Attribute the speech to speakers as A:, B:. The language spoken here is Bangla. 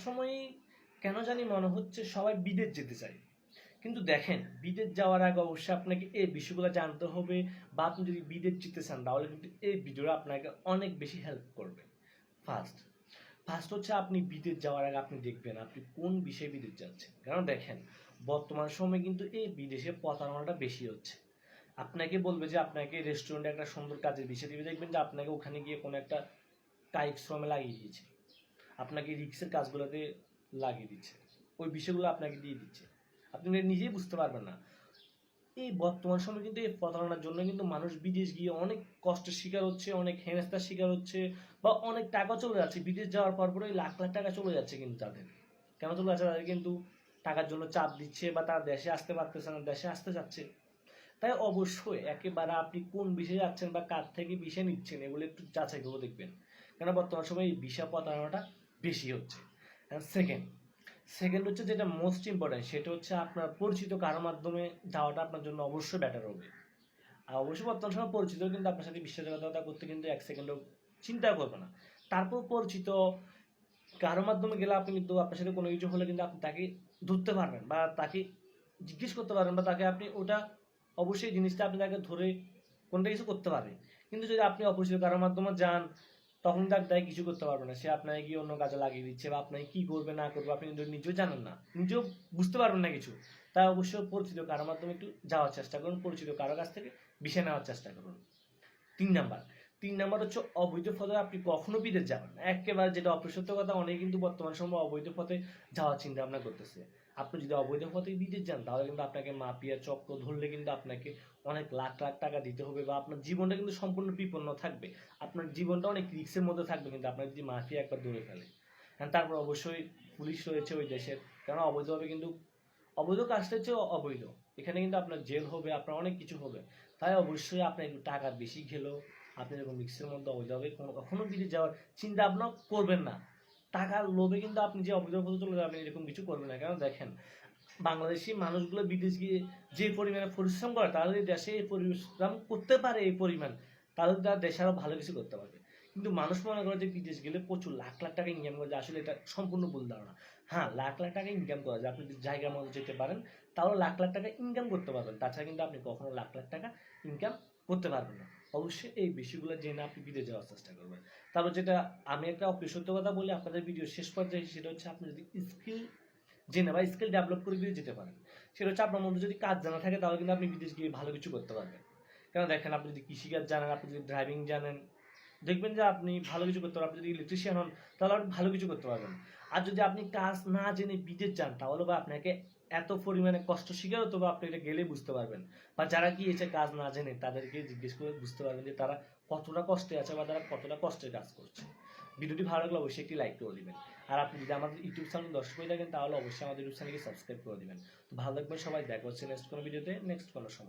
A: সবসময়ই কেন জানি মনে হচ্ছে সবাই বিদেশ যেতে চায়। কিন্তু দেখেন, বিদেশ যাওয়ার আগে অবশ্যই আপনাকে এই বিষয়গুলো জানতে হবে বা আপনি যদি বিদেশ যেতে চান, তাহলে কিন্তু এই ভিডিওটা আপনাকে অনেক বেশি হেল্প করবে। ফার্স্ট ফার্স্ট হচ্ছে আপনি বিদেশ যাওয়ার আগে আপনি দেখবেন আপনি কোন বিষয়ে বিদেশ যাচ্ছেন। কারণ দেখেন, বর্তমান সময়ে কিন্তু এই বিদেশে প্রতারণাটা বেশি হচ্ছে। আপনাকে বলবে যে আপনাকে রেস্টুরেন্টে একটা সুন্দর কাজের বিষয় দিবে, দেখবেন যে আপনাকে ওখানে গিয়ে কোনো একটা কায়িক শ্রমে লাগিয়ে দিয়েছে। আপনাকে রিক্সের কাজগুলোতে লাগিয়ে দিচ্ছে। ওই বিষয়গুলো আপনাকে দিয়ে দিচ্ছে। আপনি নিজেই বুঝতে পারবেন না। এই বর্তমান সময় কিন্তু এই প্রতারণার জন্য কিন্তু মানুষ বিদেশ গিয়ে অনেক কষ্টের শিকার হচ্ছে, অনেক হেনস্থার শিকার হচ্ছে বা অনেক টাকা চলে যাচ্ছে। বিদেশ যাওয়ার পর পরে লাখ লাখ টাকা চলে যাচ্ছে কিন্তু তাদের। কেন চলে যাচ্ছে? তাদের কিন্তু টাকার জন্য চাপ দিচ্ছে বা তারা দেশে আসতে পারতেছে না, দেশে আসতে চাচ্ছে। তাই অবশ্যই একেবারে আপনি কোন বিষয়ে যাচ্ছেন বা কার থেকে বিষয় নিচ্ছেন, এগুলো একটু যাচাই করে দেখবেন। কেন বর্তমান সময়ে এই বিষয় প্রতারণাটা বেশি হচ্ছে। সেকেন্ড সেকেন্ড হচ্ছে যেটা মোস্ট ইম্পর্টেন্ট সেটা হচ্ছে আপনার পরিচিত কারোর মাধ্যমে যাওয়াটা আপনার জন্য অবশ্যই বেটার হবে। আর অবশ্যই বর্তমান সময় পরিচিত, কিন্তু আপনার সাথে বিশ্বাসঘাতকতা করতে কিন্তু এক সেকেন্ডও চিন্তা করবে না। তারপর পরিচিত কারোর মাধ্যমে গেলে আপনি কিন্তু আপনার সাথে কোনো কিছু হলে কিন্তু আপনি তাকে ধরতে পারবেন বা তাকে জিজ্ঞেস করতে পারবেন বা তাকে আপনি ওটা অবশ্যই জিনিসটা আপনি তাকে ধরে কোনটা কিছু করতে পারবে কিন্তু যদি আপনি অপরিচিত কারোর মাধ্যমে যান তখন তার দায় কিছু করতে পারবে না। সে আপনাকে গিয়ে অন্য কাজে লাগিয়ে দিচ্ছে বা আপনাকে কি করবে, না করবে, আপনি নিজেও জানেন না। নিজেও বুঝতে পারবেন না কিছু। তাই অবশ্য পরিচিত কারোর মাধ্যমে একটু যাওয়ার চেষ্টা করুন, পরিচিত কারও কাছ থেকে বিষয় নেওয়ার চেষ্টা করুন। তিন নাম্বার তিন নাম্বার হচ্ছে অবৈধ পথে আপনি কখনো বিদেশ যাবেন না। একেবারে যেটা অপ্রসত্য কথা অনেকে কিন্তু বর্তমান সময় অবৈধ পথে যাওয়ার চিন্তা ভাবনা করতেছে। আপনি যদি অবৈধ পথে বিদেশ যান, তাহলে কিন্তু আপনাকে মাপিয়া চক্র ধরলে কিন্তু আপনাকে অনেক লাখ লাখ টাকা দিতে হবে বা আপনার জীবনটা কিন্তু সম্পূর্ণ বিপন্ন থাকবে। আপনার জীবনটা অনেক রিক্সের মধ্যে থাকবে কিন্তু আপনার যদি মাফিয়া একবার ধরে ফেলে। হ্যাঁ তারপর অবশ্যই পুলিশ রয়েছে ওই দেশের। কারণ অবৈধভাবে কিন্তু, অবৈধ কাজটা হচ্ছে অবৈধ। এখানে কিন্তু আপনার জেল হবে, আপনার অনেক কিছু হবে। তাই অবশ্যই আপনার একটু টাকা বেশি খেলেও আপনি এরকম রিক্সের মধ্যে অবৈধভাবে কোনো কখনো বিদেশ যাওয়ার চিন্তা ভাবনা করবেন না। টাকার লোভে কিন্তু আপনি যে অবৈধ পথে চলে যাবেন, এরকম কিছু করবেন না। কারণ দেখেন, বাংলাদেশি মানুষগুলো বিদেশ গিয়ে যে পরিমাণে পরিশ্রম করে তাহলে যদি দেশে এই পরিশ্রম করতে পারে এই পরিমাণ, তাহলে তারা দেশে আরও ভালো কিছু করতে পারবে। কিন্তু মানুষ মনে করে যে বিদেশ গেলে প্রচুর লাখ লাখ টাকা ইনকাম করা যায় আসলে এটা সম্পূর্ণ ভুল ধারণা। হ্যাঁ লাখ লাখ টাকা ইনকাম করা যায়। আপনি যদি জায়গার মতো যেতে পারেন, তাহলে লাখ লাখ টাকা ইনকাম করতে পারবেন। তাছাড়া কিন্তু আপনি কখনো লাখ লাখ টাকা ইনকাম করতে পারবেন না। অবশ্যই এই বিষয়গুলো জেনে আপনি বিদেশ যাওয়ার চেষ্টা করবেন। তারপর যেটা আমি একটা অপ্রিসত্য কথা বলি, আপনাদের ভিডিও শেষ পর্যায়ে সেটা হচ্ছে আপনি যদি স্কিল জেনে বা স্কিল ডেভেলপ করে বিদেশ যেতে পারেন। সেটা হচ্ছে আপনার মধ্যে যদি কাজ জানা থাকে, তাহলে কিন্তু আপনি বিদেশ গিয়ে ভালো কিছু করতে পারবেন। কেন দেখেন, আপনি যদি কৃষিকাজ জানেন, আপনি যদি ড্রাইভিং জানেন, দেখবেন যে আপনি ভালো কিছু করতে পারবেন। আপনি যদি ইলেকট্রিশিয়ান হন, তাহলে আপনি ভালো কিছু করতে পারবেন। আর যদি আপনি কাজ না জেনে বিদেশ যান, তাহলে বা আপনাকে এত পরিমাণে কষ্ট শিখে হতো বা আপনি এটা গেলে বুঝতে পারবেন। বা যারা কি এসে কাজ না জেনে, তাদেরকে জিজ্ঞেস করে বুঝতে পারবেন যে তারা কতটা কষ্টে আছে বা তারা কতটা কষ্টে কাজ করছে। ভিডিওটি ভালো লাগলে অবশ্যই একটি লাইক করে দিবেন। আর আপনি যদি আমাদের ইউটিউব চ্যানেল দর্শক হয়ে থাকেন, তাহলে অবশ্যই আমাদের ইউটিউব চ্যানেলকে সাবস্ক্রাইব করে দিবেন। তো ভালো লাগবে সবাই, দেখা হচ্ছে নেক্সট কোনো ভিডিওতে নেক্সট কোনো সময়।